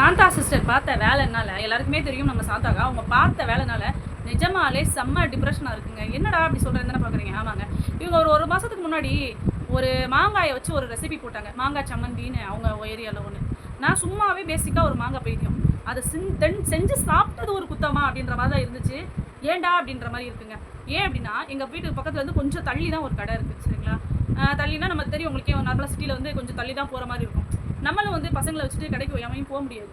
Shantha sister பார்த்த வேலைனால எல்லாருக்குமே தெரியும் நம்ம சாந்தாக்கா. அவங்க பார்த்த வேலைனால நிஜமாலே செம்ம டிப்ரெஷனாக இருக்குங்க. என்னடா அப்படி சொல்கிறேன் தானே பார்க்குறீங்க ஆமாங்க. இவங்க ஒரு ஒரு மாதத்துக்கு முன்னாடி ஒரு மாங்காயை வச்சு ஒரு ரெசிபி போட்டாங்க. மாங்காய் சம்மந்தின்னு அவங்க ஏரியாவில் ஒன்று நான் சும்மாவே பேசிக்காக ஒரு மாங்காய் பைத்தியம் அதை செஞ் தென் செஞ்சு சாப்பிட்டது ஒரு குத்தமா அப்படின்ற மாதிரி தான் இருந்துச்சு. ஏன்டா அப்படின்ற மாதிரி இருக்குங்க. ஏன் அப்படின்னா எங்கள் வீட்டுக்கு பக்கத்தில் வந்து கொஞ்சம் தள்ளி தான் ஒரு கடை இருக்குது சரிங்களா? தள்ளினா நம்ம தெரியும் உங்களுக்கே நார்மலாக சிட்டியில் வந்து கொஞ்சம் தள்ளி தான் போகிற மாதிரி இருக்கும். நம்மளும் வந்து பசங்களை வச்சுட்டு கடைக்கு ஒய்யாமையும் போக முடியாது.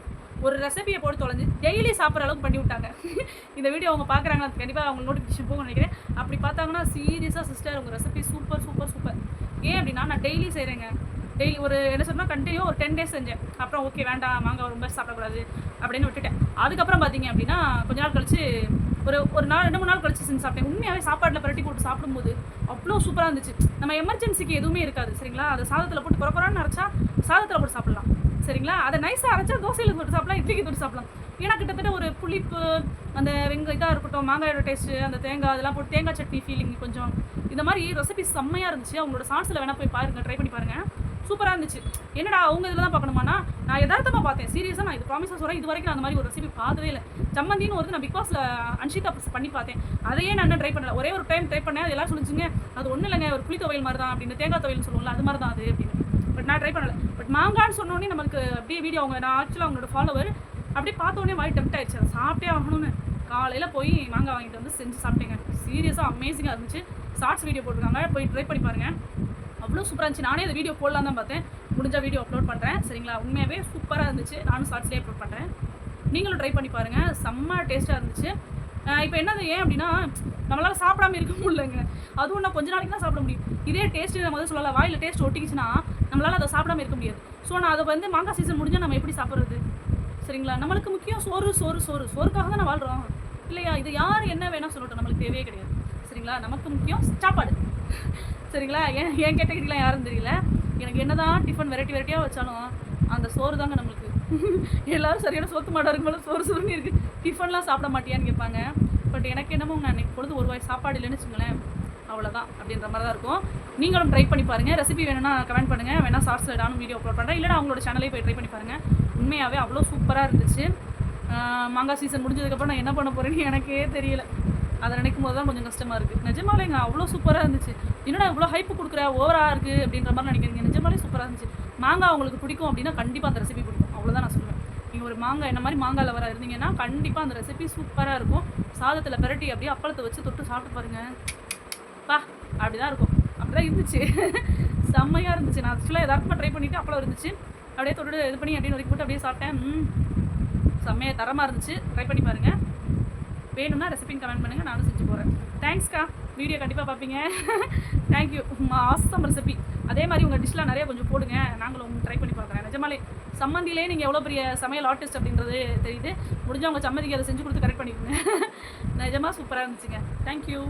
ஒரு ரெசிபியை போட்டு தொலைஞ்சு டெய்லி சாப்பிட்ற அளவுக்கு பண்ணி விட்டாங்க. இந்த வீடியோ அவங்க பார்க்குறாங்க கண்டிப்பாக அவங்க நோட்டிஃபிகேஷன் போக நினைக்கிறேன். அப்படி பார்த்தாங்கன்னா சீரியஸாக சிஸ்டர் உங்கள் ரெசிபி சூப்பர் சூப்பர் சூப்பர் ஏன் அப்படின்னா நான் டெய்லி செய்கிறேங்க டெய்லி ஒரு என்ன சொன்னால் கண்டினியூ ஒரு டென் டேஸ் செஞ்சேன். அப்புறம் ஓகே வேண்டாம் மாங்காய் ரொம்ப சாப்பிடக்கூடாது அப்படின்னு விட்டுட்டேன். அதுக்கப்புறம் பார்த்தீங்க அப்படின்னா கொஞ்ச நாள் கழிச்சு ஒரு ஒரு நாள் ரெண்டு மூணு நாள் கழிச்சு செஞ்சு சாப்பிட்டேன். உண்மையாகவே சாப்பாட்டில் பரட்டி போட்டு சாப்பிடும்போது அவ்வளோ சூப்பராக இருந்துச்சு. நம்ம எமர்ஜென்சிக்கு எதுவுமே இருக்காது சரிங்களா? அது சாதத்தில் போட்டு குறக்குறான்னு நினச்சா சாதத்தில் போட்டு சாப்பிடலாம். சரிங்களா? அதை நைஸாக அரைச்சா தோசையில் தொட்டு சாப்பிடலாம் இட்லிக்கு தொட்டு சாப்பிடலாம். ஏன்னா கிட்டத்தட்ட ஒரு புளிப்பு அந்த வெங்க இதாக இருக்கட்டும் மாங்காயோட டேஸ்ட்டு அந்த தேங்காய் அதெல்லாம் போட்டு தேங்காய் சட்னி ஃபீலிங் கொஞ்சம். இந்த மாதிரி ரெசிபி செம்மையாக இருந்துச்சு. அவங்களோட சான்ஸில் வேணால் போய் பாருங்க ட்ரை பண்ணி பாருங்கள் சூப்பராக இருந்துச்சு. என்னடா அவங்க இதில் தான் பார்க்கணுமானா நான் யதார்த்தமாக பார்த்தேன். சீரியஸாக நான் இது ப்ராமிஸாக சொல்கிறேன் இது வரைக்கும் அந்த மாதிரி ஒரு ரெசிபி பார்த்ததே இல்லை. சம்மந்தின்னு ஒரு நான் பிக் பாஸில் அன்ஷிதா பண்ணி பார்த்தேன். அதையே நான் ட்ரை பண்ணல. ஒரே ஒரு டைம் ட்ரை பண்ணேன். அது எல்லாம் சொல்லிச்சுங்க அது ஒன்றும் இல்லைங்க ஒரு புளி துவையல் மாதிரி தான் அப்படின்னு தேங்காய் துவையல்னு சொல்லுவோம்ல அது மாதிரி தான் அது அப்படின்னு. பட் நான் ட்ரை பண்ணலை. பட் மாங்கான்னு சொன்னோடனே நமக்கு அப்படியே வீடியோ அவங்க நான் ஆக்சுவலாக அவங்களோட ஃபாலோவர் அப்படியே பார்த்தோன்னே வாய் டெம்ட் ஆயிடுச்சு. அதை சாப்பிட்டே ஆகணும்னு. காலையில் போய் மாங்காய் வாங்கிட்டு வந்து செஞ்சு சாப்பிட்டேங்க. சீரியஸாக அமேசிங்காக இருந்துச்சு. ஷார்ட்ஸ் வீடியோ போட்டிருக்காங்க. போய் ட்ரை பண்ணி பாருங்கள் அவ்வளோ சூப்பராக இருந்துச்சு. நானே அந்த வீடியோ போடலாம் தான் பார்த்தேன். முடிஞ்ச வீடியோ அப்லோட் பண்ணுறேன் சரிங்களா? உண்மையாகவே சூப்பராக இருந்துச்சு. நானும் ஷார்ட்ஸ்லேயே அப்லோட் பண்ணுறேன் நீங்களும் ட்ரை பண்ணி பாருங்கள் செம்ம டேஸ்ட்டாக இருந்துச்சு. இப்போ என்னது ஏன் அப்படின்னா நம்மளால் சாப்பிடாம இருக்க முடியலங்க. அதுவும் நான் கொஞ்ச நாளைக்கு தான் சாப்பிட முடியும். இதே டேஸ்ட் நம்ம வந்து சொல்லலாம் வாயில் டேஸ்ட் ஒட்டிக்கிச்சுன்னா நம்மளால் அதை சாப்பிடாம இருக்க முடியாது. ஸோ நான் அதை வந்து மாங்காய் சீசன் முடிஞ்சால் நம்ம எப்படி சாப்பிட்றது? சரிங்களா? நம்மளுக்கு முக்கியம் சோறு சோறு சோறு. சோறுக்காக தான் வாழ்கிறோம் இல்லையா? இது யார் என்ன வேணால் சொல்லட்டும் நம்மளுக்கு தேவையே கிடையாது. சரிங்களா? நமக்கு முக்கியம் சாப்பாடு. சரிங்களா? ஏன் ஏன் கேட்டகிரிலாம் யாரும் தெரியல. எனக்கு என்னதான் டிஃபன் வெரைட்டி வெரைட்டியாக வச்சாலும் அந்த சோறு தாங்க நம்மளுக்கு. எல்லாரும் சரியான சோத்து மாட்டா இருக்கும் போல சோறு சோறுன்னு இருக்குது டிஃபன்லாம் சாப்பிட மாட்டியான்னு கேட்பாங்க. பட் எனக்கு என்னமோ உங்கள் இன்னைக்கு பொழுது ஒரு வாய் சாப்பாடு இல்லைன்னு வச்சுங்களேன் அவ்வளோதான் அப்படின்ற மாதிரி தான் இருக்கும். நீங்களும் ட்ரை பண்ணி பாருங்கள் ரெசிபி வேணும்னா கமெண்ட் பண்ணுங்கள் வேணால் ஷார்ட்ஸில் நானும் வீடியோ அப்லோட் பண்ணுறேன் இல்லைனா அவங்களோட சேனலே போய் ட்ரை பண்ணி பாருங்கள் உண்மையாகவே அவ்வளோ சூப்பராக இருந்துச்சு. மாங்காய் சீசன் முடிஞ்சதுக்கப்புறம் நான் என்ன பண்ண போகிறேன்னு எனக்கே தெரியல. அதை நினைக்கும் போது தான் கொஞ்சம் கஷ்டமாக இருக்குது நிஜமாலேங்க அவ்வளோ சூப்பராக இருந்துச்சு. என்னடா இவ்வளோ ஹைப்பு கொடுக்குற? ஓவராக இருக்குது அப்படின்ற மாதிரி நினைக்கிறீங்க. நிஜமாலே சூப்பராக இருந்துச்சு. மாங்காய் உங்களுக்கு பிடிக்கும் அப்படின்னா கண்டிப்பாக அந்த ரெசிபி பிடிக்கும். அவ்வளோதான் நான் சொல்லுவேன். நீங்கள் ஒரு மாங்காய் என்ன மாதிரி மாங்காய் லவராக இருந்தீங்கன்னா கண்டிப்பாக அந்த ரெசிபி சூப்பராக இருக்கும். சாதத்தில் பிரட்டி அப்படியே அப்பளத்தை வச்சு தொட்டு சாப்பிட்டு பாருங்கள் பா அப்படிதான் இருக்கும். அப்படி தான் இருந்துச்சு. செம்மையாக இருந்துச்சு. நான் ஆக்சுவலாக எதார்த்தமாக ட்ரை பண்ணிவிட்டு அப்பளம் இருந்துச்சு. அப்படியே தொட்டு இது பண்ணி அப்படியே நொறுக்கி போட்டு அப்படியே சாப்பிட்டேன். செம்மையாக தரமாக இருந்துச்சு. ட்ரை பண்ணி பாருங்கள் வேணும்னா ரெசிபின்னு கமெண்ட் பண்ணுங்கள் நானும் செஞ்சு போகிறேன் தேங்க்ஸ்க்கா வீடியோ கண்டிப்பாக பார்ப்பீங்க. தேங்க்யூ ஆசம் ரெசிபி அதே மாதிரி உங்கள் டிஷ்லாம் நிறைய கொஞ்சம் போடுங்க. நாங்களும் உங்களுக்கு ட்ரை பண்ணி பார்க்குறேன். நிஜமாலே சம்மந்திலே நீங்கள் எவ்வளோ பெரிய சமையல் ஆர்டிஸ்ட் அப்படின்றது தெரியுது. முடிஞ்சவங்க சம்மதிக்கு அதை செஞ்சு கொடுத்து கரெக்ட் பண்ணிக்கோங்க நிஜமாக சூப்பராக இருந்துச்சுங்க. தேங்க்யூ